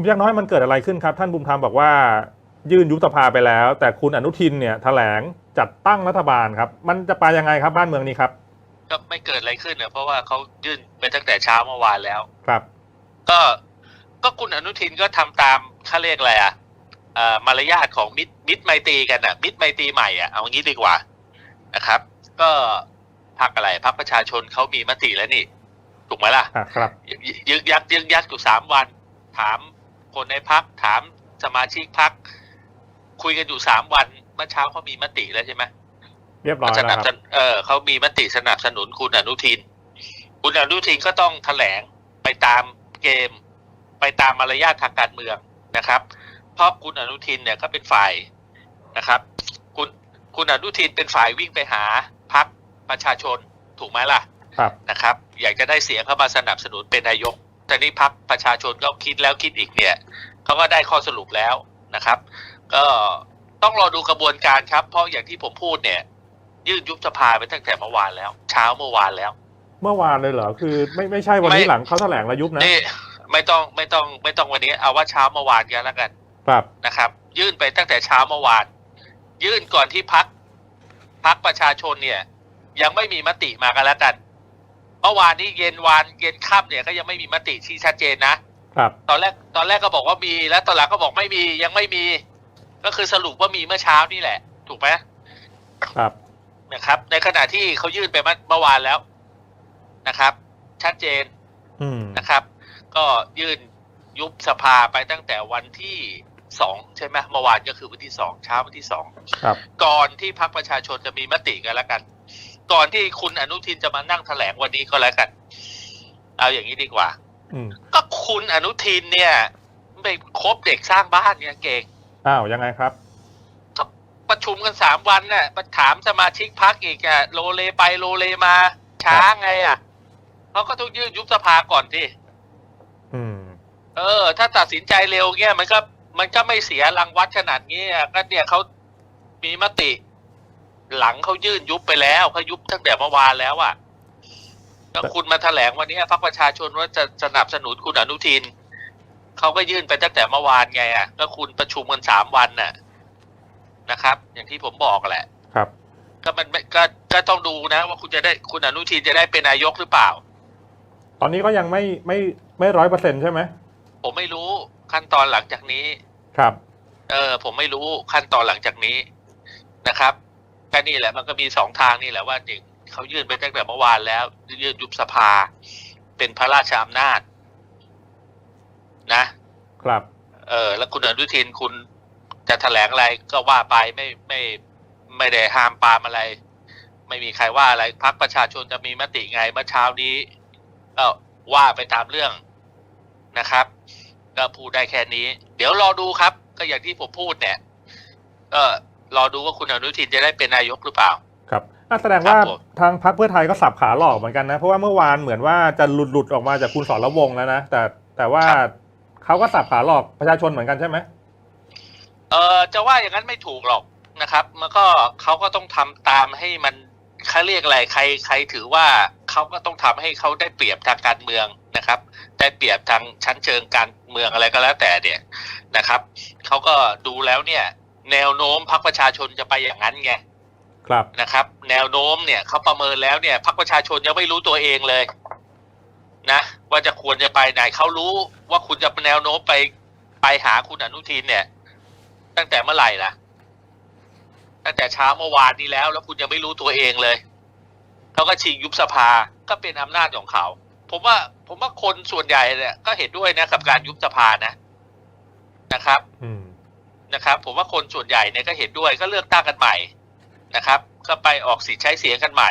คุณยักษ์น้อยมันเกิดอะไรขึ้นครับ ท่านบุญธรรมบอกว่ายื่นยุบสภาไปแล้ว แต่คุณอนุทินเนี่ยแถลงจัดตั้งรัฐบาลครับ มันจะไปยังไงครับบ้านเมืองนี้ครับ ก็ไม่เกิดอะไรขึ้นเนี่ยเพราะว่าเขายื่นไปตั้งแต่เช้าเมื่อวานแล้วครับ ก็ก็คุณอนุทินก็ทำตามค่าเรียกอะไรอะเอ่อมารยาทของมิตรมิตรไมตรีกันอะ มิตรไมตรีใหม่อะเอางี้ดีกว่านะครับ ก็พักอะไรพักประชาชนเขามีมติแล้วนี่ ถูกไหมล่ะอะครับยยึกยักยึกยักอยู่สามวัน ถาม คนในพักถามสมาชิกพักคุยกันอยู่สามวันเมื่อเช้าเขามีมติแล้วใช่ไหมเรียบร้อยสแล้นัวบคสรับนุนเออเขามีมติสนับสนุนคุณอนุทิน คุณอนุทินก็ต้องแถลงไปตามเกม ไปตามมารยาททางการเมืองนะครับเพราะคุณอนุทินเนี่ยก็เป็นฝ่ายนะครับ คุณคุณอนุทินเป็นฝ่ายวิ่งไปหาพักประชาชนถูกไหมล่ะครับนะครับ อยากจะได้เสียงเข้ามาสนับสนุนเป็นนายก แต่นี่พักประชาชนก็คิดแล้วคิดอีกเนี่ยเขาก็ได้ข้อสรุปแล้วนะครับ ก็ต้องรอดูกระบวนการครับ เพราะอย่างที่ผมพูดเนี่ย ยื่นยุบสภาไปตั้งแต่เมื่อวานแล้ว เช้าเมื่อวานแล้ว เมื่อวานเลยเหรอคือ ไม่ไม่ใช่วันนี้ไม่หลังเขาแถลงแล้วยุบนะนี่ไม่ต้องไม่ต้องไม่ต้องวันนี้เอาว่าเช้าเมื่อวานกันแล้วกัน ครับนะครับ ยื่นไปตั้งแต่เช้าเมื่อวาน ยื่นก่อนที่พักพักประชาชนเนี่ย ยังไม่มีมติมากันแล้วกัน เมื่อวานนี้เย็นวานเย็นค่ำเนี่ยก็ยังไม่มีมติที่ชัดเจนนะครับตอนแรกตอนแรกก็บอกว่ามีแล้วตอนหลังก็บอกไม่มียังไม่มี ก็คือสรุปว่ามีเมื่อเช้านี่แหละ ถูกไหมครับนะครับ ในขณะที่เขายื่นไปเมื่อเมื่อวานแล้วนะครับ ชัดเจนอืมนะครับ ก็ยื่นยุบสภาไปตั้งแต่วันที่สองใช่ไหมเมื่อวานก็คือวันที่สองเช้าวันที่สองครับก่อนที่พรรคประชาชนจะมีมติกันแล้วกัน ก่อนที่คุณอนุทินจะมานั่งแถลงวันนี้ก็แล้วกัน เอาอย่างนี้ดีกว่าอืมก็คุณอนุทินเนี่ยไปคบเด็กสร้างบ้านเนี่ยเก่งอ้าวยังไงครับก็ประชุมกันสามวันน่ะมาถามสมาชิกพักอีกอะโลเลไปโลเลมา ช้าไงอะเขาก็ต้องยื่นยุบสภาก่อนสิอืมเออ ถ้าตัดสินใจเร็วเงี้ยมันก็ มันก็ไม่เสียรางวัดขนาดนี้อะก็เนี่ยเขามีมติ หลังเขายื่นยุบไปแล้วเขายุบตั้งแต่เมื่อวานแล้วอะแล้วคุณมาแถลงวันนี้พรรคประชาชนว่าจะสนับสนุนคุณอนุทินเขาก็ยื่นไปตั้งแต่เมื่อวานไงอะก็คุณประชุมกันสามวันน่ะนะครับ อย่างที่ผมบอกแหละ ครับ ก็มันไม่ก็ก็ต้องดูนะ ว่าคุณจะได้คุณอนุทินจะได้เป็นนายกหรือเปล่า ตอนนี้ก็ยังไม่ไม่ไม่ร้อยเปอร์เซ็นต์ใช่ไหมผมไม่รู้ขั้นตอนหลังจากนี้ ครับ เออผมไม่รู้ขั้นตอนหลังจากนี้นะครับ ก็นี่แหละมันก็มีสองทางนี่แหละว่าหนึ่งเขายื่นไปตั้งแต่เมื่อวานแล้วยื่นยุบสภา เป็นพระราชอำนาจ นะ ครับ เออ แล้วคุณอนุทินคุณจะแถลงอะไรก็ว่าไปไม่ไม่ไม่ได้ห้ามปรามอะไร ไม่มีใครว่าอะไรพักประชาชนจะมีมติไงเมื่อเช้านี้ก็ว่าไปตามเรื่องนะครับ ก็พูดได้แค่นี้ เดี๋ยวรอดูครับ ก็อย่างที่ผมพูดเนี่ยก็ รอดูว่าคุณอนุทินจะได้เป็นนายกหรือเปล่า ครับอะแสดงว่าครับผมทางพรรคเพื่อไทยก็สับขาหลอกเหมือนกันนะ เพราะว่าเมื่อวานเหมือนว่าจะหลุดหลุดออกมาจากคุณสรวงศ์แล้วนะ แต่แต่ว่าเขาก็สับขาหลอกประชาชนเหมือนกันใช่ไหมเออจะว่าอย่างนั้นไม่ถูกหรอกนะครับ มันก็เขาก็ต้องทำตามให้มันเขาเรียกอะไรใครใครถือว่าเขาก็ต้องทำให้เขาได้เปรียบทางการเมืองนะครับ ได้เปรียบทางชั้นเชิงการเมืองอะไรก็แล้วแต่เนี่ยนะครับเขาก็ดูแล้วเนี่ย แนวโน้มพรรคประชาชนจะไปอย่างนั้นไงครับนะครับ แนวโน้มเนี่ยเขาประเมินแล้วเนี่ยพรรคประชาชนยังไม่รู้ตัวเองเลย นะว่าจะควรจะไปไหนเขารู้ว่าคุณจะแนวโน้มไปไปหาคุณอนุทินเนี่ย ตั้งแต่เมื่อไหร่ล่ะ ตั้งแต่เช้าเมื่อวานนี้แล้ว แล้วคุณยังไม่รู้ตัวเองเลยเขาก็ชิงยุบสภาก็เป็นอำนาจของเขาผมว่า ผมว่าคนส่วนใหญ่เนี่ยก็เห็นด้วยนะกับการยุบสภานะนะครับอืม นะครับ ผมว่าคนส่วนใหญ่เนี่ยก็เห็นด้วยก็เลือกตั้งกันใหม่นะครับ ก็ไปออกสิทธิ์ใช้เสียงกันใหม่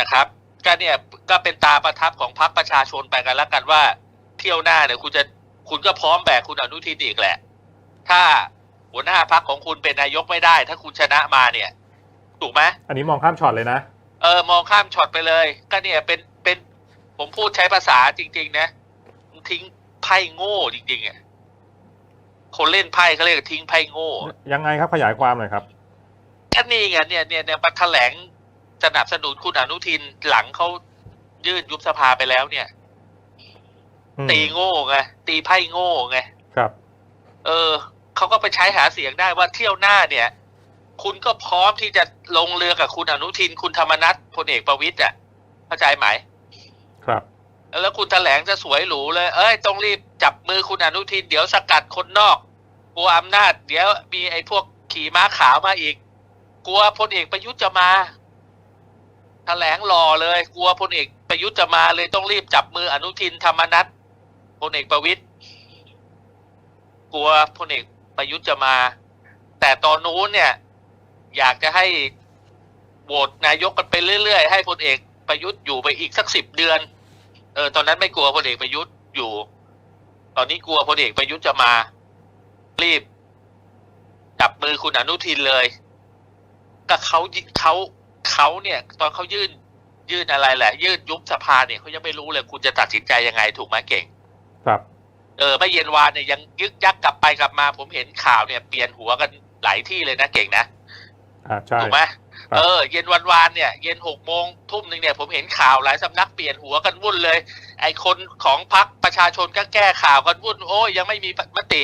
นะครับก็เนี่ยก็เป็นตาประทับของพรรคประชาชนไปกันแล้วกันว่าเที่ยวหน้าเนี่ยคุณจะคุณก็พร้อมแบกคุณอนุทินอีกแหละ ถ้าหัวหน้าพรรคของคุณเป็นนายกไม่ได้ ถ้าคุณชนะมาเนี่ย ถูกไหมอันนี้มองข้ามช็อตเลยนะเออมองข้ามช็อตไปเลย ก็เนี่ยเป็นเป็นผมพูดใช้ภาษาจริง ๆ นะ ทิ้งไพ่โง่จริงๆอะ คนเล่นไพ่เขาเรียกทิ้งไพ่โง่ ยังไงครับขยายความหน่อยครับก็นี่ไงเนี่ยเนี่ยเนี่ยมาแถลงสนับสนุนคุณอนุทินหลังเขายื่นยุบสภาไปแล้วเนี่ย อืมตีโง่ไงตีไพ่โง่ไงครับเออเขาก็ไปใช้หาเสียงได้ว่าเที่ยวหน้าเนี่ย คุณก็พร้อมที่จะลงเรือกับคุณอนุทินคุณธรรมนัฐพลเอกประวิตยอะเข้าใจไหมครับ แล้วคุณแถลงจะสวยหรูเลย เอ้ยต้องรีบจับมือคุณอนุทิน เดี๋ยวสกัดคนนอก กลัวอำนาจ เดี๋ยวมีไอ้พวกขี่ม้าขาวมาอีก กลัวพลเอกประยุทธ์จะมา แถลงรอเลย กลัวพลเอกประยุทธ์จะมาเลยต้องรีบจับมืออนุทินธรรมนัฐพลเอกประวิตยกลัวพลเอกประยุทธ์จะมา แต่ตอนนู้นเนี่ย อยากจะให้โหวตนายกกันไปเรื่อยๆ ให้พลเอกประยุทธ์อยู่ไปอีกสักสิบเดือน ออตอนนั้นไม่กลัวพลเอกประยุทธ์อยู่ ตอนนี้กลัวพลเอกประยุทธ์จะมา รีบจับมือคุณอนุทินเลยก็เขาเขาเขาเนี่ย ตอนเขายื่นยื่นอะไรแหละ ยื่นยุบสภาเนี่ยเขายังไม่รู้เลยคุณจะตัดสินใจยังไงถูกไหมเก่ง ครับเออไม่เย็นวานเนี่ยยังยึกยักกลับไปกลับมา ผมเห็นข่าวเนี่ยเปลี่ยนหัวกันหลายที่เลยนะเก่งนะอ่าใช่ถูกไหมครับ เออ เย็นวันวานเนี่ย เย็นหกโมงทุ่มหนึ่งเนี่ย ผมเห็นข่าวหลายสำนักเปลี่ยนหัวกันวุ่นเลย ไอคนของพรรคประชาชนก็แก้ข่าวกันวุ่น โอ้ยยังไม่มีมติ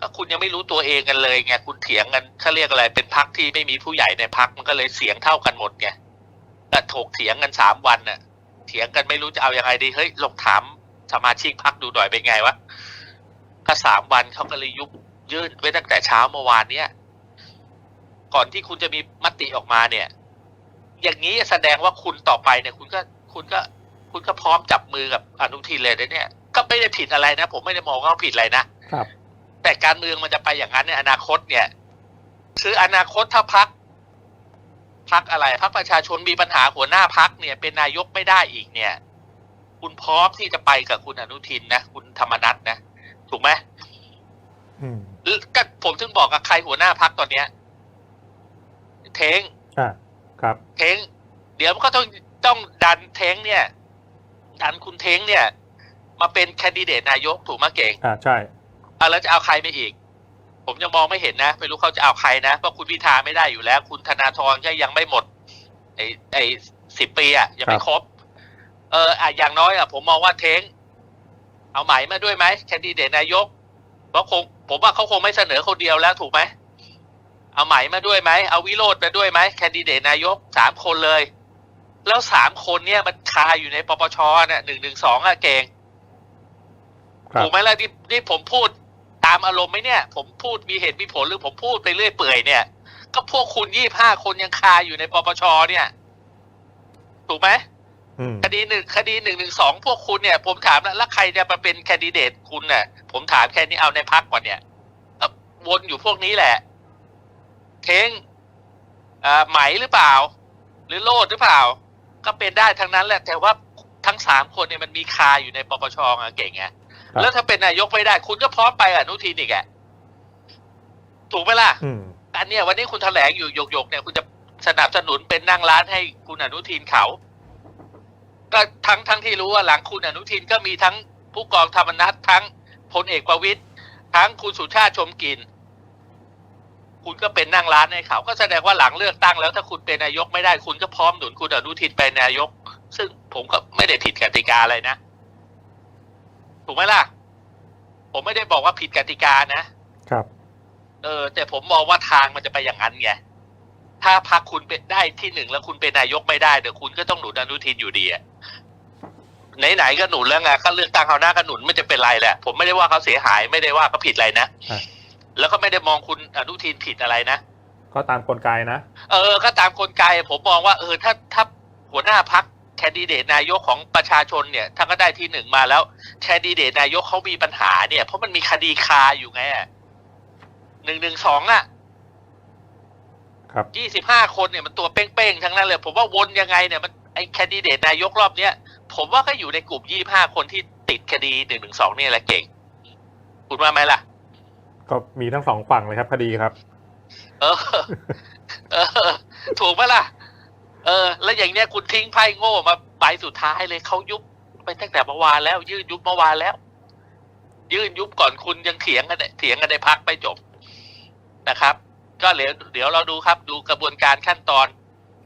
ก็คุณยังไม่รู้ตัวเองกันเลยไงคุณเถียงกันเขาเรียกอะไร เป็นพรรคที่ไม่มีผู้ใหญ่ในพรรคมันก็เลยเสียงเท่ากันหมดไงก็ถกเถียงกันสามวันน่ะ เถียงกันไม่รู้จะเอายังไงดีเฮ้ยลองถามสมาชิกพรรคดูหน่อยเป็นไงวะก็สามวันเขาก็เลยยุบยื่นไว้ตั้งแต่เช้าเมื่อวานเนี้ย ก่อนที่คุณจะมีมติออกมาเนี่ย อย่างนี้แสดงว่าคุณต่อไปเนี่ย คุณก็คุณก็ คุณก็พร้อมจับมือกับอนุทินเลยนะเนี่ย ก็ไม่ได้ผิดอะไรนะ ผมไม่ได้มองว่าผิดอะไรนะครับ แต่การเมืองมันจะไปอย่างนั้นในอนาคตเนี่ย คืออนาคตถ้าพักพักอะไรพักประชาชนมีปัญหาหัวหน้าพักเนี่ย เป็นนายกไม่ได้อีกเนี่ย คุณพร้อมที่จะไปกับคุณอนุทินนะคุณธรรมนัฐนะถูกไหมอืมก็ผมถึงบอกกับใครหัวหน้าพักตอนเนี้ย เท้งอ่าครับ เท้งเดี๋ยวมันก็ต้องต้องดันเท้งเนี่ย ดันคุณเท้งเนี่ย มาเป็นแคนดิเดตนายกถูกไหมเก่งอ่าใช่อะแล้วจะเอาใครไปอีก ผมยังมองไม่เห็นนะไม่รู้เขาจะเอาใครนะเพราะคุณพิธาไม่ได้อยู่แล้ว คุณธนาธรก็ยังไม่หมด ไอ้ไอ้สิบปีอะยังไม่ครบ เอออะอย่างน้อยอะผมมองว่าเท้งเอาไหมมาด้วยไหมแคนดิเดตนายกเพราะคงผมว่าเขาคงไม่เสนอคนเดียวแล้วถูกไหม เอาไหมมาด้วยไหม เอาวิโรจน์มาด้วยไหมแคนดิเดตนายกสามคนเลย แล้วสามคนเนี่ยมันคาอยู่ในปปชเนี่ยหนึ่งหนึ่งสองอะเก่งครับถูกไหมล่ะที่ที่ผมพูดตามอารมณ์ไหมเนี่ย ผมพูดมีเหตุมีผลหรือผมพูดไปเรื่อยเปื่อยเนี่ย ก็พวกคุณยี่ห้าคนยังคาอยู่ในปปชเนี่ย ถูกไหมอืมคดีหนึ่งคดีหนึ่งหนึ่งสองพวกคุณเนี่ย ผมถามแล้วแล้วใครจะมาเป็นแคนดิเดตคุณเนี่ยผมถามแค่นี้เอาในพักก่อนเนี่ยเอ่อวนอยู่พวกนี้แหละ เท้งอ่าไหมหรือเปล่า หรือโลดหรือเปล่า ก็เป็นได้ทั้งนั้นแหละ แต่ว่าทั้งสามคนเนี่ยมันมีคาอยู่ในปปชอะเก่งไงครับแล้วถ้าเป็นนายกไม่ได้ คุณก็พร้อมไปอนุทินอีกอะถูกไหมล่ะอืมอันเนี้ยวันนี้คุณแถลงอยู่หยกๆเนี่ยคุณจะสนับสนุนเป็นนั่งร้านให้คุณอนุทินเขา ก็ทั้งทั้งที่รู้ว่าหลังคุณอนุทินก็มีทั้งผู้กองธรรมนัฐทั้งพลเอกประวิตยทั้งคุณสุชาติชมกลิน คุณก็เป็นนั่งร้านให้เขา ก็แสดงว่าหลังเลือกตั้งแล้วถ้าคุณเป็นนายกไม่ได้คุณก็พร้อมหนุนคุณอนุทินเป็นนายก ซึ่งผมก็ไม่ได้ผิดกติกาอะไรนะ ถูกไหมล่ะ ผมไม่ได้บอกว่าผิดกติกานะ ครับ เออ แต่ผมมองว่าทางมันจะไปอย่างนั้นไงถ้าพักคุณเป็นได้ที่หนึ่งแล้วคุณเป็นนายกไม่ได้เดี๋ยวคุณก็ต้องหนุนอนุทินอยู่ดีอะไหนๆก็หนุนแล้วไงก็เลือกตั้งเขาวหน้าก็หนุนไม่จะเป็นไรแหละ ผมไม่ได้ว่าเขาเสียหายไม่ได้ว่าเขาผิดอะไรนะอะ แล้วก็ไม่ได้มองคุณอนุทินผิดอะไรนะก็ตามกลไกนะ เออ ก็ตามกลไกผมมองว่าเออถ้าถ้าหัวหน้าพักแคนดิเดตนายกของประชาชนเนี่ยถ้าก็ได้ที่หนึ่งมาแล้วแคนดิเดตนายกเขามีปัญหาเนี่ยเพราะมันมีคดีคาอยู่ไงหนึ่งหนึ่งสองอะ ครับยี่สิบห้าคนเนี่ยมันตัวเป้งๆทั้งนั้นเลย ผมว่าวนยังไงเนี่ยมันไอ้แคนดิเดตนายกรอบเนี้ยผมว่าก็อยู่ในกลุ่มยี่ห้าคนที่ติดคดีหนึ่งหนึ่งสองนี่ยแหละเก่ง คุณว่าไหมล่ะ ก็มีทั้งสองฝั่งเลยครับคดีครับ เออ เออ ถูกไหมล่ะ เออ แล้วอย่างเนี้ยคุณทิ้งไพ่โง่มาใบสุดท้ายเลยเขายุบไปตั้งแต่เมื่อวานแล้ว ยื่นยุบเมื่อวานแล้ว ยื่นยุบก่อนคุณยังเถียงกันเนี่ยเถียงกันในพักไม่จบนะครับ ก็เดี๋ยวเดี๋ยวเราดูครับ ดูกระบวนการขั้นตอน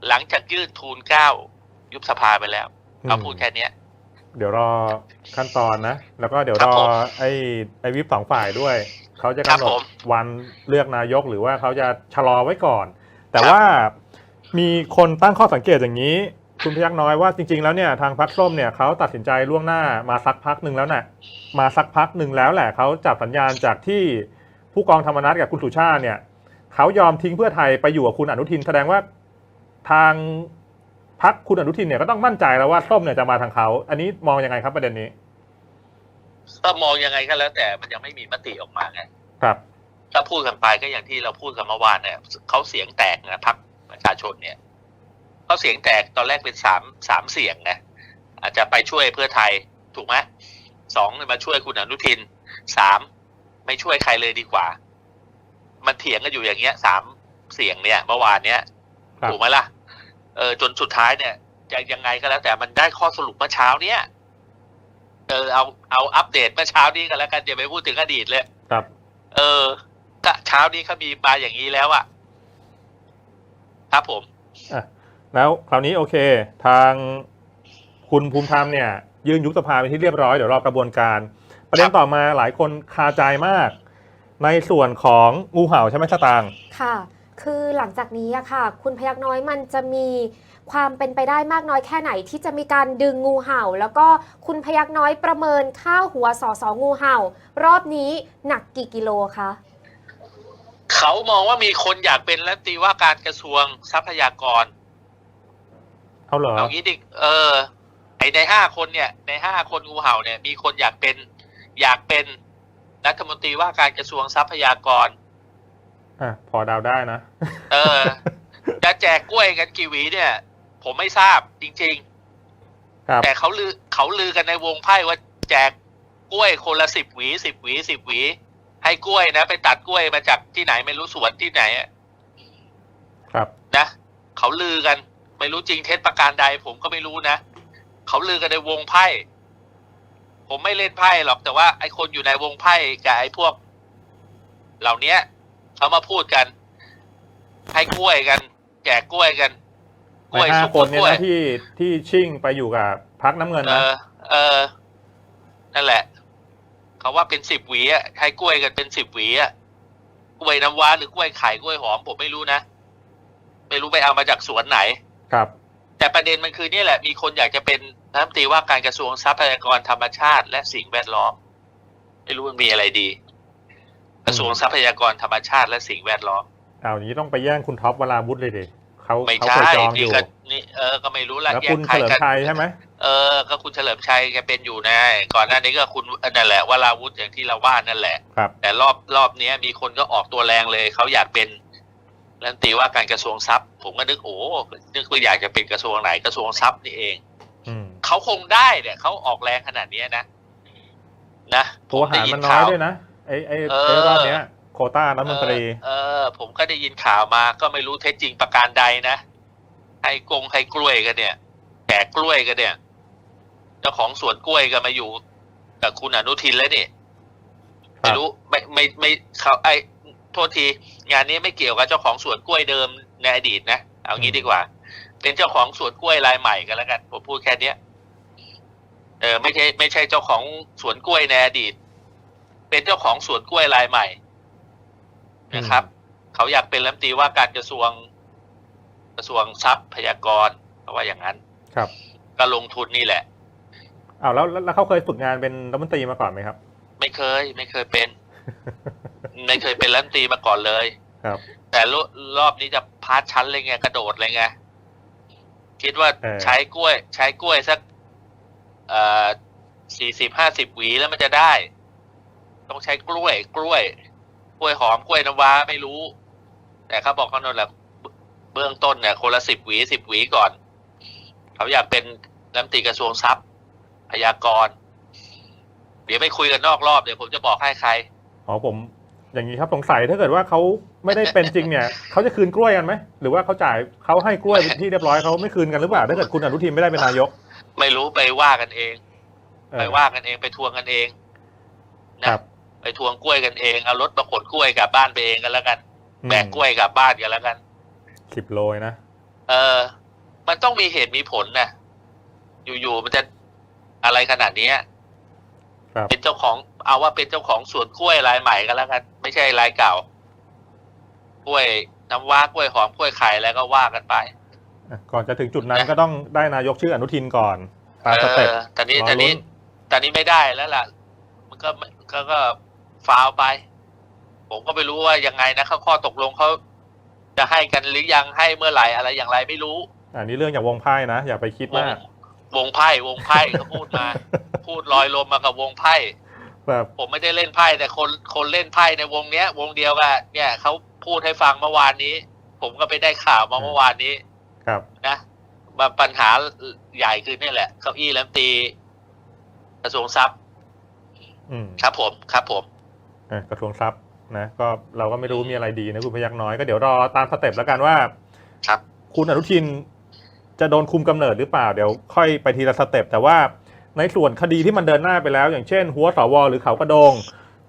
หลังจากยื่นทูลเก้ายุบสภาไปแล้วเอาพูดแค่เนี้ย เดี๋ยวรอขั้นตอนนะ แล้วก็เดี๋ยวครัรบอผมไอ้ไอ้วิปสองฝ่ายด้วย เขาจะครับกำหนผดมวันเลือกนายกหรือว่าเขาจะชะลอไว้ก่อน แต่ครับว่ามีคนตั้งข้อสังเกตอย่างนี้ คุณพยักน้อยว่าจริง ๆ แล้วเนี่ยทางพรรคส้มเนี่ยเขาตัดสินใจล่วงหน้ามาสักพักหนึ่งแล้วน่ะมาสักพักหนึ่งแล้วแหละเขาจับสัญญาณจากที่ผู้กองธรรมนัฐกับคุณสุชาติเนี่ยเขายอมทิ้งเพื่อไทยไปอยู่กับคุณอนุทินแสดงว่าทาง พรรคคุณอนุทินเนี่ยก็ต้องมั่นใจแล้วว่าส้มเนี่ยจะมาทางเขา อันนี้มองยังไงครับประเด็นนี้ถ้ามองยังไงก็แล้ว แต่มันยังไม่มีมติออกมาไงครับ ถ้าพูดกันไปก็อย่างที่เราพูดกันเมื่อวานเนี่ยเขาเสียงแตกนะพักประชาชนเนี่ยเขาเสียงแตกตอนแรกเป็นสามสามเสียงนะอาจจะไปช่วยเพื่อไทยถูกไหมสองมาช่วยคุณอนุทินสามไม่ช่วยใครเลยดีกว่า มันเถียงกันอยู่อย่างเงี้ยสามเสียงเนี่ยเมื่อวานเนี้ยครับถูกไหมล่ะ เออจนสุดท้ายเนี่ยจะยังไงก็แล้ว แต่มันได้ข้อสรุปเมื่อเช้าเนี่ยเออเอาเอาอัปเดตเมื่อเช้านี้กันแล้วกันอย่าไปพูดถึงอดีตเลยครับ เออก็เช้านี้เขามีมาอย่างนี้แล้วอะครับผมอะแล้วคราวนี้โอเค ทางคุณภูมิธรรมเนี่ย ยื่นยุบสภาไปนที่เรียบร้อยเดี๋ยวรอกระบวนการ ประเด็นต่อมาหลายคนคาใจมาก ในส่วนของงูเห่าใช่ไหมสตางค์ค่ะ คือหลังจากนี้อะค่ะ คุณพยักน้อยมันจะมีความเป็นไปได้มากน้อยแค่ไหน ที่จะมีการดึงงูเห่า แล้วก็คุณพยักน้อยประเมินค่าหัวสอสองูเห่า รอบนี้หนักกี่กิโลคะเขามองว่ามีคนอยากเป็นรัฐมนตรีว่าการกระทรวงทรัพยากรเอาเหรอเอางี้ดิเออไอในห้าคนเนี่ย ในห้าคนงูเห่าเนี่ย มีคนอยากเป็นอยากเป็นรัฐมนตรีว่าการกระทรวงทรัพยากร อะพอเดาวได้นะ เออ จะแจกกล้วยกันกี่หวีเนี่ย ผมไม่ทราบจริงๆครับแต่เขาลือเขาลือกันในวงไพ่ว่าแจกกล้วยคนละสิบหวีสิบหวีสิบหวี ให้กล้วยนะ ไปตัดกล้วยมาจากที่ไหนไม่รู้สวนที่ไหนอะครับ นะเขาลือกัน ไม่รู้จริงเท็จประการใด ผมก็ไม่รู้นะเขาลือกันในวงไพ่ ผมไม่เล่นไพ่หรอกแต่ว่าไอ้คนอยู่ในวงไพ่กับไอ้พวก เหล่าเนี้ย เขามาพูดกัน ให้กล้วยกัน แจกกล้วยกันกในล้วยห้าซุปคเปอนร์เนี่ยกล้วยนะที่ที่ชิ่งไปอยู่กับพักน้ำเงินเอนะอเออ นั่นแหละ เขาว่าเป็นสิบหวีอะให้กล้วยกันเป็นสิบหวีอะกล้วยน้ำว้าหรือกล้วยไข่กล้วยหอมผมไม่รู้นะไม่รู้ไปเอามาจากสวนไหนครับ แต่ประเด็นมันคือเนี่ยแหละ มีคนอยากจะเป็นรัฐมนตรีว่าการกระทรวงทรัพยากรธรรมชาติ และสิ่งแวดล้อม ไม่รู้มันมีอะไรดี กระทรวงทรัพยากรธรรมชาติและสิ่งแวดล้อมเอาอย่างนี้ต้องไปแย่งคุณท็อปวราวุธเลยดิเขาไม่เขาใช่เคยจองอนี่ยู่ก็นี่เออก็ไม่รู้ละแล้วแยคุกณใครเฉลิมกันชัยใช่ไหมเออ ก็คุณเฉลิมชัยแกเป็นอยู่นะก่อนหน้านี้ก็คุณนั่นแหละวราวุธอย่างที่เราว่านั่นแหละ ครับแต่รอบรอบเนี้ยมีคนก็ออกตัวแรงเลยเขาอยากเป็นรัฐมนตรีว่าการกระทรวงทรัพย์ ผมก็นึกโอ้นึกว่าอยากจะเป็นกระทรวงไหนกระทรวงทรัพย์นี่เอง อืมเขาคงได้เนี่ยเขาออกแรงขนาดเนี้ยนะนะตัวหารมันน้อยด้วยนะ ไอ้ไอ้เออ ไอ้รอบเนี้ยโควต้ารัฐมนตรี เออเออ ผมก็ได้ยินข่าวมาก็ไม่รู้เท็จจริงประการใดนะให้กงให้กล้วยกันเนี่ยแจกกล้วยกันเนี่ย เจ้าของสวนกล้วยก็มาอยู่กับคุณอนุทินแล้วนี่ไม่รู้ไม่ไม่ไม่เขาไอโทษที งานนี้ไม่เกี่ยวกับเจ้าของสวนกล้วยเดิมในอดีตนะเอางี้ดีกว่า เป็นเจ้าของสวนกล้วยรายใหม่กันแล้วกันผมพูดแค่เนี้ยเออไม่ใช่ไม่ใช่เจ้าของสวนกล้วยในอดีต เป็นเจ้าของสวนกล้วยรายใหม่นะครับ เขาอยากเป็นรัฐมนตรีว่าการกระทรวงกระทรวงทรัพยากรเพราะว่าอย่างนั้น ครับก็ลงทุนนี่แหละเอาแล้วแล้วเขาเคยฝึกงานเป็นรัฐมนตรีมาก่อนไหมครับ ไม่เคย ไม่เคยเป็น ไม่เคยเป็นรัฐมนตรีมาก่อนเลย ครับ แต่รอบรอบนี้จะพาร์ทชั้นเลยไงกระโดดเลยไงคิดว่าเออใช้กล้วย ใช้กล้วยสักเอ่อสี่สิบห้าสิบหวีแล้วมันจะได้ ต้องใช้กล้วย กล้วย กล้วยหอมกล้วยน้ำว้าไม่รู้ แต่เขาบอกเขาโน่นแหละเบื้องต้นเนี่ยคนละสิบหวีสิบหวีก่อน เขาอยากเป็นรัฐมนตรีกระทรวงทรัพย์พยากรณ์เดี๋ยวไปคุยกันนอกรอบเดี๋ยวผมจะบอกให้ใครอ๋อผม อย่างนี้ครับสงสัยถ้าเกิดว่าเขาไม่ได้เป็นจริงเนี่ย เขาจะคืนกล้วยกันไหมหรือว่าเขาจ่ายเขาให้กล้วยเป็นที่เรียบร้อยเขาไม่คืนกันหรือเปล่าถ้าเกิดคุณอนุทินไม่ได้เป็นนายก ไม่รู้ไปว่ากันเองเออไปว่ากันเองไปทวงกันเองนะครับไป ทวงกล้วยกันเองเอารถมาขนกล้วยกลับบ้านไปเองกันแล้วกัน แบกกล้วยกลับบ้านกันแล้วกันสิบโลนะเออ มันต้องมีเหตุมีผลนะอยู่ๆมันจะอะไรขนาดเนี้ยครับเป็นเจ้าของเอาว่าเป็นเจ้าของสวนกล้วยรายใหม่ก็แล้วกัน ไม่ใช่รายเก่ากล้วยน้ำว้ากล้วยหอมกล้วยไข่แล้วก็ว่ากันไปอะก่อนจะถึงจุดนั้นนะก็ต้องได้นายกชื่ออนุทินก่อนตามสเต็ปเออตอนนี้รอตอนนี้ลุ้นตอนนี้ไม่ได้แล้วล่ะ มันก็ไม่ก็ก็ ฟาวไป ผมก็ไม่รู้ว่ายังไงนะเขาข้อตกลงเขาจะให้กันหรือยังให้เมื่อไหร่อะไรอย่างไรไม่รู้อันนี้เรื่องจากวงไพ่นะ อย่าไปคิดวงมาก วงไพ่วงไพ่เขาพูดมา พูดลอยลมมากับวงไพ่แบบผมไม่ได้เล่นไพ่แต่คนคนเล่นไพ่ในวงเนี้ย วงเดียวกันเนี่ยเขาพูดให้ฟังเมื่อวานนี้ ผมก็ไปได้ข่าวมาเมื่อวานนี้ ครับนะมาปัญหาใหญ่คือนี่แหละเก้าอี้รัฐมนตรีกระทรวงทรัพย์อืมครับผมครับผมอะ กระทรวงทรัพย์นะก็เราก็ไม่รู้มีอะไรดีนะคุณพยักน้อยก็เดี๋ยวรอตามสเต็ปแล้วกันว่า ครับ คุณอนุทินจะโดนคุมกำเนิดหรือเปล่าเดี๋ยวค่อยไปทีละสเต็ปแต่ว่าในส่วนคดีที่มันเดินหน้าไปแล้ว อย่างเช่น หัวสวหรือเขากระโดง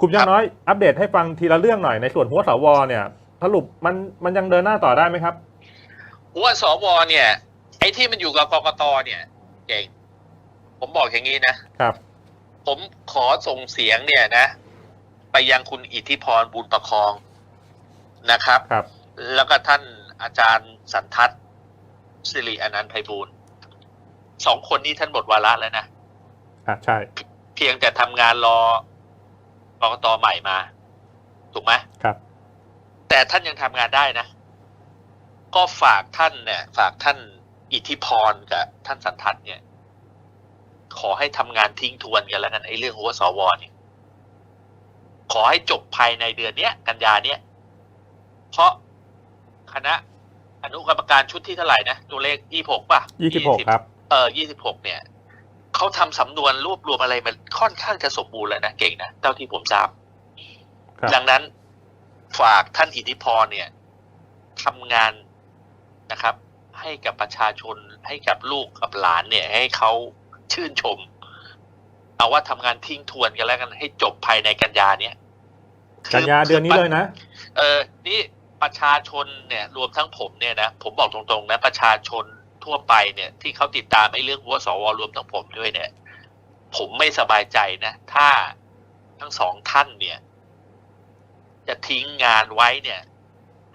คุณพยักน้อยอัปเดตให้ฟังทีละเรื่องหน่อยในส่วนหัวสวเนี่ยสรุปมันมันยังเดินหน้าต่อได้ไหมครับ หัวสวเนี่ย ไอ้ที่มันอยู่กับกกตเนี่ยเก่งผมบอกอย่างนี้นะครับ ผมขอส่งเสียงเนี่ยนะ ไปยังคุณอิทธิพรบุญประคองนะครับ ครับ แล้วก็ท่านอาจารย์สันทัศน์สิริอนันต์ไพบูลย์สองคนนี้ท่านหมดวาระแล้วนะอะใช่ เพียงแต่ทำงานรอกกตใหม่มา ถูกไหมครับ แต่ท่านยังทำงานได้นะ ก็ฝากท่านเนี่ย ฝากท่านอิทธิพรกับท่านสันทัศน์เนี่ย ขอให้ทำงานทิ้งทวนกันแล้วกันไอ้เรื่องหัวสวเนี่ย ขอให้จบภายในเดือนเนี้ย กันยาเนี้ยเพราะคณะอนุกรรมการชุดที่เท่าไหร่นะ ตัวเลขยี่หกป่ะยี่สิบหกครับ เออยี่สิบหกเนี่ยเขาทำสำนวนรวบรวมอะไรมันค่อนข้างจะสมบูรณ์แล้วนะเก่งนะเท่าที่ผมทราบครับดังนั้นฝากท่านอิทธิพรเนี่ยทำงานนะครับ ให้กับประชาชนให้กับลูกกับหลานเนี่ย ให้เขาชื่นชม เอาว่าทำงานทิ้งทวนกันแล้วกันให้จบภายในกันยาเนี่ยกันยาเดือนนี้เลยนะ เออนี่ประชาชนเนี่ย รวมทั้งผมเนี่ยนะ ผมบอกตรงๆนะ ประชาชนทั่วไปเนี่ย ที่เขาติดตามไอ้เรื่องหัวสวรวมทั้งผมด้วยเนี่ย ผมไม่สบายใจนะ ถ้าทั้งสองท่านเนี่ย จะทิ้งงานไว้เนี่ย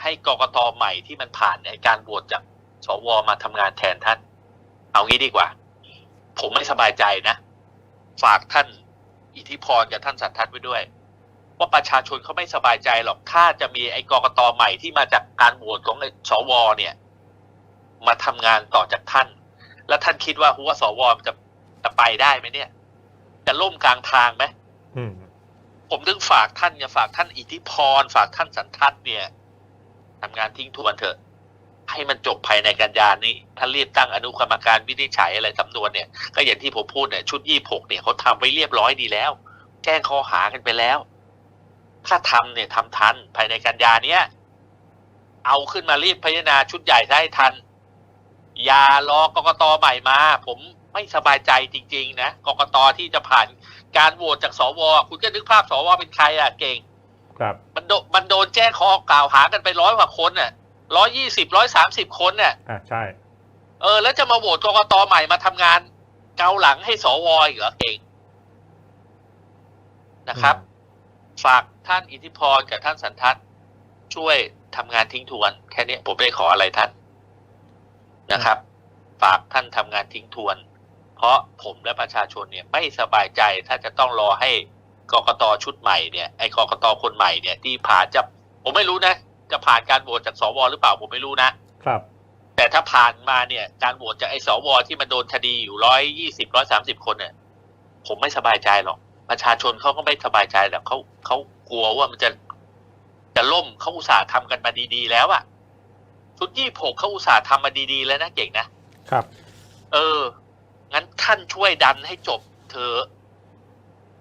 ให้กกตใหม่ที่มันผ่านในการโหวตจากสวมาทำงานแทนท่าน เอางี้ดีกว่า ผมไม่สบายใจนะ ฝากท่านอิทธิพรกับท่านสันทัศน์ไว้ด้วย ว่าประชาชนเขาไม่สบายใจหรอกถ้าจะมีไอ้กกตใหม่ที่มาจากการโหวตของไอ้สวเนี่ย มาทำงานต่อจากท่าน แล้วท่านคิดว่าหัวสวมันจะจะไปได้ไหมเนี่ย จะล่มกลางทางไหมอืมผมถึงฝากท่านเนี่ยฝากท่านอิทธิพร ฝากท่านสันทัศน์เนี่ยทำงานทิ้งทวนเถอะ ให้มันจบภายในกันยานี้ ถ้ารีบตั้งอนุกรรมการวินิจฉัยอะไรสำนวนเนี่ย ก็อย่างที่ผมพูดเนี่ยชุดยี่หกเนี่ยเขาทำไว้เรียบร้อยดีแล้ว แจ้งข้อหากันไปแล้ว ถ้าทำเนี่ยทำทันภายในกันยาเนี้ยเอาขึ้นมารีบพิจารณาชุดใหญ่ได้ทันอย่ารอกกตใหม่มา ผมไม่สบายใจจริง ๆ นะกกตที่จะผ่านการโหวตจากสว คุณก็นึกภาพสวเป็นใครอะเก่ง ครับ มันโดนมันโดนแจ้งข้อกล่าวหากันไปร้อยกว่าคนน่ะ ร้อยยี่สิบร้อยสามสิบคนเนี่ยอะใช่ เออ แล้วจะมาโหวตกกตใหม่มาทำงานเกาหลังให้สวอีกเหรอเก่งนะครับ ฝากท่านอิทธิพรกับท่านสันทัศน์ช่วยทำงานทิ้งทวน แค่นี้ผมไม่ได้ขออะไรท่านนะครับ ฝากท่านทำงานทิ้งทวน เพราะผมและประชาชนเนี่ยไม่สบายใจถ้าจะต้องรอให้กกตชุดใหม่เนี่ยไอ้กกตคนใหม่เนี่ยที่ผ่านจะผมไม่รู้นะ จะผ่านการโหวตจากสวหรือเปล่าผมไม่รู้นะครับ แต่ถ้าผ่านมาเนี่ย การโหวตจากไอ้สวที่มันโดนคดีอยู่ร้อยยี่สิบร้อยสามสิบคนเนี่ย ผมไม่สบายใจหรอก ประชาชนเขาก็ไม่สบายใจหรอกเขาเขากลัวว่ามันจะจะล่มเขาอุตส่าห์ทำกันมาดีๆ แล้วอะชุดยี่หกเขาอุตส่าห์ทำมาดีๆ แล้วนะเก่งนะครับ เออ งั้นท่านช่วยดันให้จบเถอะ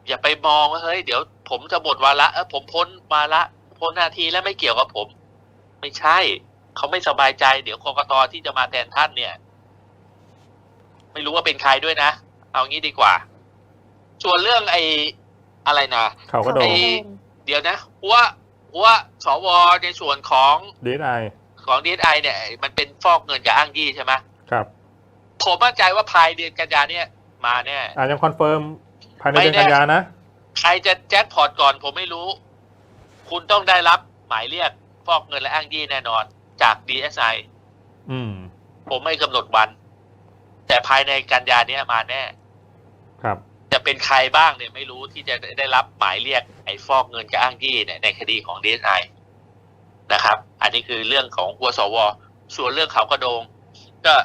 อย่าไปมองว่าเฮ้ยเดี๋ยวผมจะหมดวาระเออผมพ้นวาระ พ้นหน้าที่แล้วไม่เกี่ยวกับผม ไม่ใช่ เขาไม่สบายใจ เดี๋ยวกกตที่จะมาแทนท่านเนี่ย ไม่รู้ว่าเป็นใครด้วยนะ เอางี้ดีกว่า ส่วนเรื่องไอ้อะไรนะเขากระโดไอ้งเดี๋ยวนะว่าว่าสวในส่วนของดีไอของดีไอเนี่ย มันเป็นฟอกเงินกับอ้างยี่ใช่ไหมครับ ผมมั่นใจว่าภายเดือนกันยาเนี่ยมาแน่อ่ายังคอนเฟิร์มภายในไม่เดือนแน่กันยานะใครจะแจ็คพอตก่อนผมไม่รู้ คุณต้องได้รับหมายเรียกฟอกเงินและอ้างยี่แน่นอนจาก DSI อืม ผมไม่กำหนดวัน แต่ภายในกันยาเนี้ยมาแน่ ครับ จะเป็นใครบ้างเนี่ยไม่รู้ที่จะได้รับหมายเรียกไอ้ฟอกเงินกับอ้างยี่เนี่ยในคดีของ DSI นะครับ อันนี้คือเรื่องของหัวสว ส่วนเรื่องเขากระโดง ก็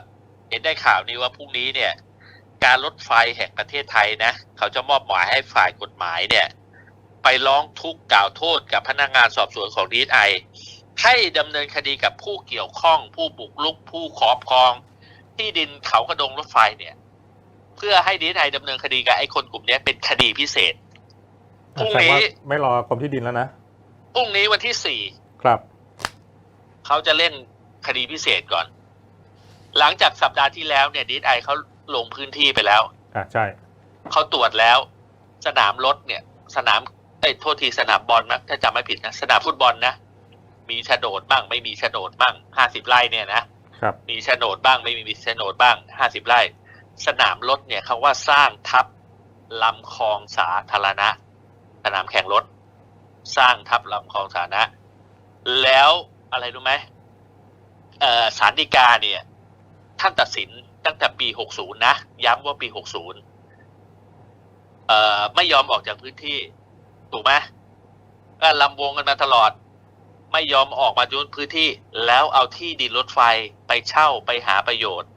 เห็นได้ข่าวนี้ว่าพรุ่งนี้เนี่ย การรถไฟแห่งประเทศไทยนะ เขาจะมอบหมายให้ฝ่ายกฎหมายเนี่ย ไปร้องทุกข์กล่าวโทษกับพนักงานสอบสวนของ DSI ให้ดำเนินคดีกับผู้เกี่ยวข้อง ผู้บุกรุกผู้ครอบครอง ที่ดินเขากระโดงรถไฟเนี่ย เพื่อให้ดีไอดำเนินคดีกับไอ้คนกลุ่มเนี้ยเป็นคดีพิเศษพรุ่งแสดงนี้ว่าไม่รอกรมที่ดินแล้วนะพรุ่งนี้วันที่สี่ครับเขาจะเล่นคดีพิเศษก่อน หลังจากสัปดาห์ที่แล้วเนี่ยดีไอเขาลงพื้นที่ไปแล้วอ่าใช่เขาตรวจแล้ว สนามรถเนี่ย สนาม เอ้ยโทษทีสนามบอลนะถ้าจำไม่ผิดนะสนามฟุตบอลนะมีโฉนดบ้าง ไม่มีโฉนดบ้างห้าสิบไร่เนี่ยนะครับ มีโฉนดบ้าง ไม่มีโฉนดบ้างห้าสิบไร่ สนามรถเนี่ยเขาว่าสร้างทับลำคลองสาธารณะ สนามแข่งรถ สร้างทับลำคลองสาธารณะ แล้วอะไรรู้ไหมเอ่อสารดีกาเนี่ย ท่านตัดสินตั้งแต่ปี 60 นะ ย้ำว่าปี 60 เอ่อไม่ยอมออกจากพื้นที่ ถูกไหมก็ลำวงกันมาตลอด ไม่ยอมออกมาจากพื้นที่แล้วเอาที่ดินรถไฟไปเช่าไปหาประโยชน์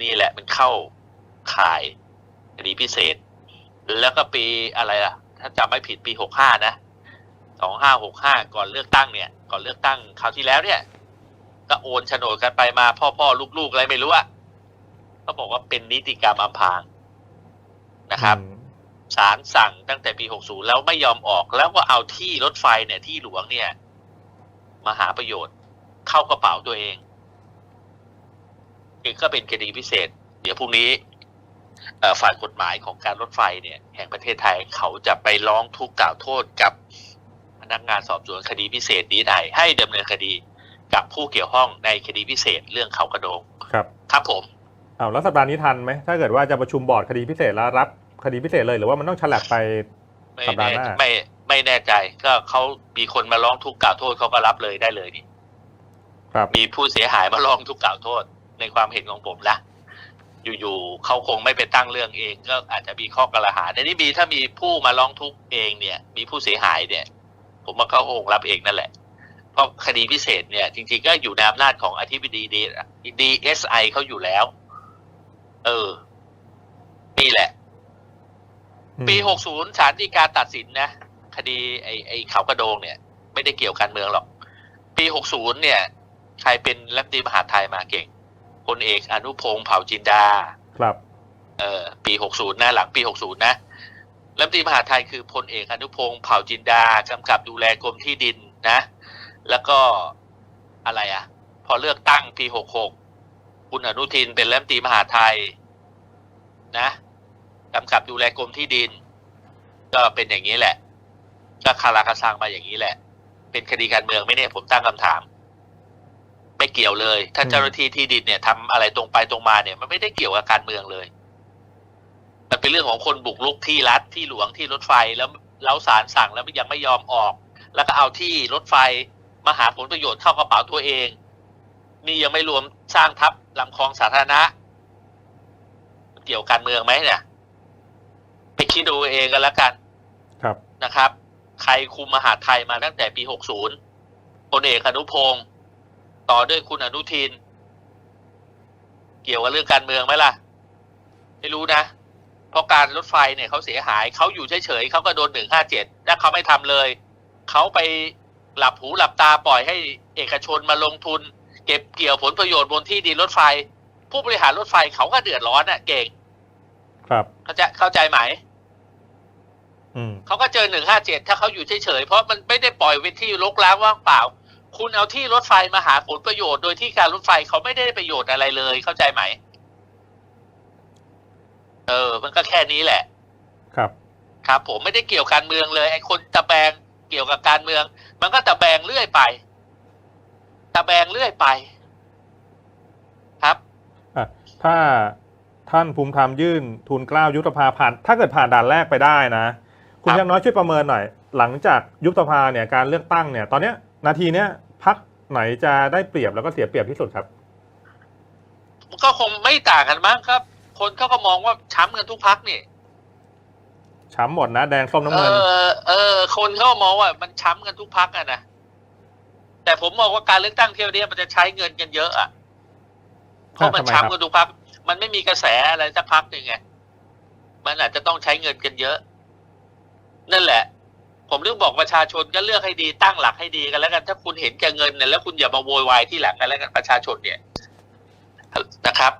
นี่แหละมันเข้าขายคดีพิเศษ แล้วก็ปีอะไรล่ะ ถ้าจำไม่ผิดปี65นะ2565ก่อนเลือกตั้งเนี่ย ก่อนเลือกตั้งคราวที่แล้วเนี่ย ก็โอนโฉนดกันไปมาพ่อพ่อลูกลูกๆอะไรไม่รู้อะเขาบอกว่าเป็นนิติกรรมอำพรางนะครับ ศาลสั่งตั้งแต่ปี 60 แล้วไม่ยอมออก แล้วก็เอาที่รถไฟเนี่ยที่หลวงเนี่ย มาหาประโยชน์เข้ากระเป๋าตัวเองนี่ก็เป็นคดีพิเศษ เดี๋ยวพรุ่งนี้เอ่อฝ่ายกฎหมายของการรถไฟเนี่ย แห่งประเทศไทยเขาจะไปร้องทุกข์กล่าวโทษกับพนักงานสอบสวนคดีพิเศษนี้ไทยให้ดำเนินคดีกับผู้เกี่ยวข้องในคดีพิเศษเรื่องเขากระโดงครับ ครับผมอ้าวแล้วสัปดาห์นี้ทันไหมถ้าเกิดว่าจะประชุมบอร์ดคดีพิเศษแล้วรับ คดีพิเศษเลยหรือว่ามันต้องฉลับไปไม่สัปดาห์แน่หน้าไม่ไม่แน่ใจ ก็เขามีคนมาร้องทุกข์กล่าวโทษเขาก็รับเลยได้เลยนี่ครับมีผู้เสียหายมาร้องทุกข์กล่าวโทษ ในความเห็นของผมนะอยู่ๆเขาคงไม่ไปตั้งเรื่องเอง ก็อาจจะมีข้อกล่าวหาในนี้มีถ้ามีผู้มาร้องทุกข์เองเนี่ย มีผู้เสียหายเนี่ย ผมว่าเขาคงรับเองนั่นแหละเพราะคดีพิเศษเนี่ย จริงๆก็อยู่ในอำนาจของอธิบดีดีเอสไอเขาอยู่แล้ว เออ นี่แหละ อืมปี60ศาลฎีกาตัดสินนะ คดีไอ้ไอ้เขากระโดงเนี่ย ไม่ได้เกี่ยวการเมืองหรอก ปี60เนี่ย ใครเป็นรัฐมนตรีมหาดไทยมาเก่งพลเอกอนุพงศ์เผ่าจินดา ครับ เอ่อปี60นะหลังปี60นะรัฐมนตรีมหาดไทยคือพลเอกอนุพงศ์เผ่าจินดากำกับดูแลกรมที่ดินนะ แล้วก็อะไรอะ พอเลือกตั้งปี66คุณอนุทินเป็นรัฐมนตรีมหาดไทยนะ กำกับดูแลกรมที่ดิน ก็เป็นอย่างนี้แหละก็คาราคาซังมาอย่างนี้แหละ เป็นคดีการเมืองไหมเนี่ยผมตั้งคำถาม ไม่เกี่ยวเลย ถ้าอืมเจ้าหน้าที่ที่ดินเนี่ยทำอะไรตรงไปตรงมาเนี่ย มันไม่ได้เกี่ยวกับการเมืองเลย มันเป็นเรื่องของคนบุกรุกที่รัฐที่หลวงที่รถไฟแล้วแล้วศาลสั่งแล้วยังไม่ยอมออก แล้วก็เอาที่รถไฟมาหาผลประโยชน์เข้ากระเป๋าตัวเอง นี่ยังไม่รวมสร้างทับลำคลองสาธารณะ เกี่ยวการเมืองไหมเนี่ย ไปคิดดูเองกันแล้วกันครับนะครับ ใครคุมมหาดไทยมาตั้งแต่ปี 60พลเอกอนุพงศ์ต่อด้วยคุณอนุทิน เกี่ยวกับเรื่องการเมืองไหมล่ะ ไม่รู้นะ เพราะการรถไฟเนี่ยเขาเสียหายเขาอยู่เฉยๆเขาก็โดนหนึ่งห้าเจ็ดถ้าเขาไม่ทำเลยเขาไปหลับหูหลับตาปล่อยให้เอกชนมาลงทุน เก็บเกี่ยวผลประโยชน์บนที่ดินรถไฟ ผู้บริหารรถไฟเขาก็เดือดร้อนอะเก่ง ครับ เขาใจะเข้าใจไหมอืม เขาก็เจอหนึ่งห้าเจ็ดถ้าเขาอยู่เฉยๆเพราะมันไม่ได้ปล่อยเว้นที่รกร้างว่างเปล่า คุณเอาที่รถไฟมาหาผลประโยชน์โดยที่การรถไฟเขาไม่ได้ประโยชน์อะไรเลยเข้าใจไหม เออ มันก็แค่นี้แหละ ครับ ครับผมไม่ได้เกี่ยวการเมืองเลยไอ้คนตะแบงเกี่ยวกับการเมือง มันก็ตะแบงเรื่อยไปตะแบงเรื่อยไป ครับอะถ้าท่านภูมิธรรมยื่นทุนเกล้ายุบสภาผ่าน ถ้าเกิดผ่านด่านแรกไปได้นะ คุณครับยังน้อยช่วยประเมินหน่อย หลังจากยุบสภาเนี่ยการเลือกตั้งเนี่ย ตอนเนี้ยนาทีเนี้ยพักไหนจะได้เปรียบแล้วก็เสียเปรียบที่สุดครับ ก็คงไม่ต่างกันมั้งครับ คนเขาก็มองว่าช้ำกันทุกพักนี่ช้ำหมดนะแดงส้มน้ำเอเงินอเออ คนเขาก็มองว่ามันช้ำกันทุกพักอะนะแต่ผมมองว่าการเลือกตั้งเที่ยวนี้มันจะใช้เงินกันเยอะอะเพราะมันทำไมครับช้ำกันทุกพักมันไม่มีกระแสอะไรสักพักหนึ่งไงมันอาจจะต้องใช้เงินกันเยอะ นั่นแหละ ผมเรื่องบอกประชาชนก็เลือกให้ดีตั้งหลักให้ดีกันแล้วกันถ้าคุณเห็นแก่เงินเนี่ยแล้วคุณอย่ามาโวยวายที่หลังกันแล้วกันประชาชนเนี่ยนะครับ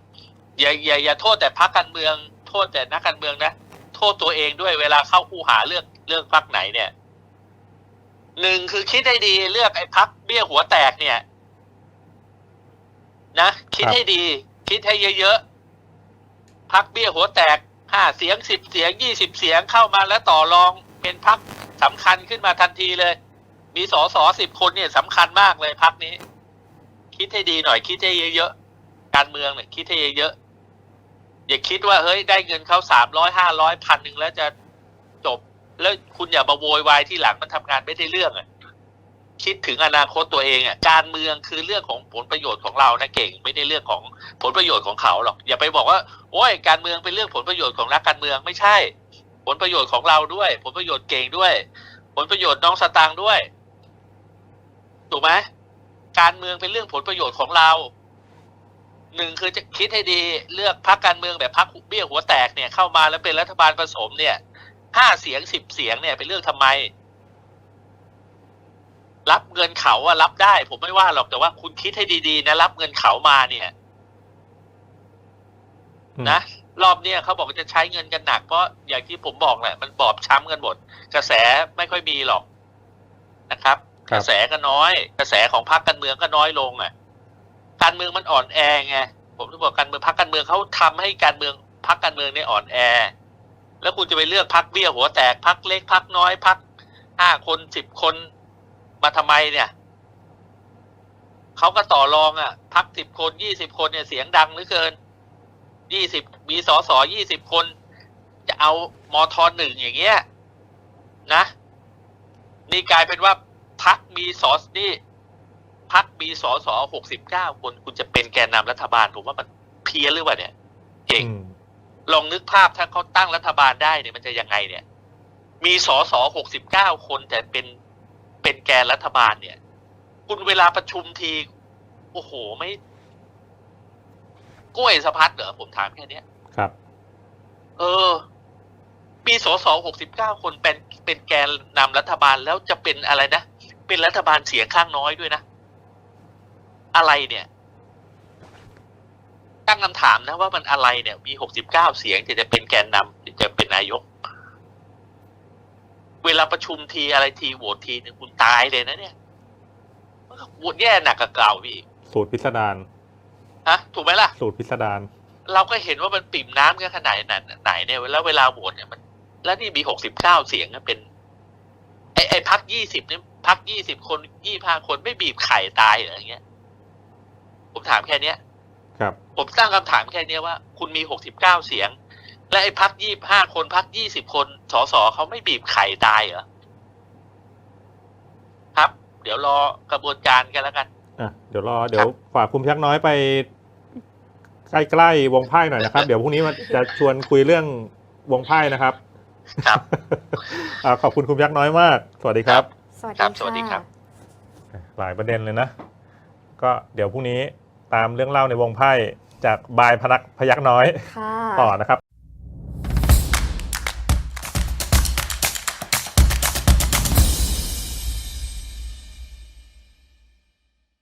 อย่าอย่าอย่าโทษแต่พรรคการเมือง โทษแต่นักการเมืองนะโทษตัวเองด้วยเวลาเข้าคู่หาเลือกเลือกพรรคไหนเนี่ยหนึ่งคือคิดให้ดีเลือกไอ้พรรคเบี้ยหัวแตกเนี่ย นะ คิดให้ดี คิดให้เยอะๆพรรคเบี้ยหัวแตกห้าเสียงสิบเสียงยี่สิบเสียงเข้ามาแล้วต่อรอง เป็นพรรคสำคัญขึ้นมาทันทีเลย มีสอสอสิบคนเนี่ยสำคัญมากเลยพรรคนี้ คิดให้ดีหน่อย คิดให้เยอะๆการเมืองเนี่ยคิดให้เยอะๆอย่าคิดว่าเฮ้ยได้เงินเขาสามร้อยห้าร้อยพันหนึ่งแล้วจะจบ แล้วคุณอย่ามาโวยวายที่หลังมันทำงานไม่ได้เรื่องอะคิดถึงอนาคตตัวเองอะการเมืองคือเรื่องของผลประโยชน์ของเรานะเก่ง ไม่ได้เรื่องของผลประโยชน์ของเขาหรอกอย่าไปบอกว่า โอ้ยการเมืองเป็นเรื่องผลประโยชน์ของนักการเมืองไม่ใช่ ลประโยชน์ของเราด้วย ผลประโยชน์เก่งด้วย ผลประโยชน์น้องสตางค์ด้วย ถูกไหมการเมืองเป็นเรื่องผลประโยชน์ของเราหนึ่งคือจะคิดให้ดีเลือกพรรคการเมืองแบบพรรคเบี้ยหัวแตกเนี่ยเข้ามาแล้วเป็นรัฐบาลผสมเนี่ยห้าเสียงสิบเสียงเนี่ยเป็นเรื่องทำไม รับเงินเขาอะรับได้ ผมไม่ว่าหรอกแต่ว่าคุณคิดให้ดีๆนะรับเงินเขามาเนี่ยอืมนะ รอบเนี้ยเขาบอกว่าจะใช้เงินกันหนักเพราะอย่างที่ผมบอกแหละ มันบอบช้ำกันหมด กระแสไม่ค่อยมีหรอกนะครับครักบระแสก็น้อย กระแสของพรรคการเมืองก็น้อยลงอะ การเมืองมันอ่อนแอไงผมจะบอกการเมืองพรรคการเมืองเขาทำให้การเมืองพรรคการเมืองเนี่ยอ่อนแอ แล้วคุณจะไปเลือกพรรคเบี้ยหัวแตกพรรคเล็กพรรคน้อยพรรคห้าคนสิบคนมาทำไมเนี่ยเขาก็ต่อรองอะพรรคสิบคนยี่สิบคนเนี่ยเสียงดังเหลือเกิน ยี่สิบมีสอสอยี่สิบคน จะเอามทหนึ่งอย่างเงี้ยนะ นี่กลายเป็นว่าพักมีสอสนี่พักมีสอสอหกสิบเก้าคนคุณจะเป็นแกนนำรัฐบาลผมว่ามันเพี้ยนหรือเปล่าเนี่ยเก่งอืมลองนึกภาพถ้าเขาตั้งรัฐบาลได้เนี่ยมันจะยังไงเนี่ย มีสอสอหกสิบเก้าคนแต่เป็นเป็นแกนรัฐบาลเนี่ย คุณเวลาประชุมที โอ้โห ไม่ กล้วยสะพัดเหรอผมถามแค่เนี้ย ครับ เออ มีสสหกสิบเก้าคนเป็นเป็นแกนนำรัฐบาลแล้วจะเป็นอะไรนะ เป็นรัฐบาลเสียงข้างน้อยด้วยนะ อะไรเนี่ย ตั้งคำถามนะว่ามันอะไรเนี่ย มีหกสิบเก้าเสียงจะจะเป็นแกนนำจะเป็นนายก เวลาประชุมทีอะไรทีโหวตทีนึงคุณตายเลยนะเนี่ยมันก็โหวตแย่หนักกว่าเก่าพี่อีกสูตรพิสดาร ฮะถูกไหมล่ะ สูตรพิสดารเราก็เห็นว่ามันปิ่มน้ำกันขนาดไหนไหนเนี่ยแล้วเวลาโหวตเนี่ยมัน แล้วนี่มีหกสิบเก้าเสียงนะเป็น ไอไอพักยี่สิบเนี่ยพักยี่สิบคนยี่ห้าคนไม่บีบไข่ตายเหรออย่างเงี้ย ผมถามแค่เนี้ย ครับ ผมตั้งคำถามแค่เนี้ยว่า คุณมีหกสิบเก้าเสียง และไอ้พักยี่ห้าคนพักยี่สิบคนสสเขาไม่บีบไข่ตายเหรอครับ เดี๋ยวรอกระบวนการกันแล้วกัน อะเดี๋ยวรอเดี๋ยวฝากคุณพยักน้อยไป ใกล้ๆวงไพ่หน่อยนะครับ เดี๋ยวพรุ่งนี้มันจะชวนคุยเรื่องวงไพ่นะครับ ครับ อ่าขอบคุณคุณพยักน้อยมาก สวัสดีครับสวัสดีครับสวัสดีครัค่ะบหลายประเด็นเลยนะ ก็เดี๋ยวพรุ่งนี้ตามเรื่องเล่าในวงไพ่จากบายพนักพยักน้อยค่ะ ต่อนะครับ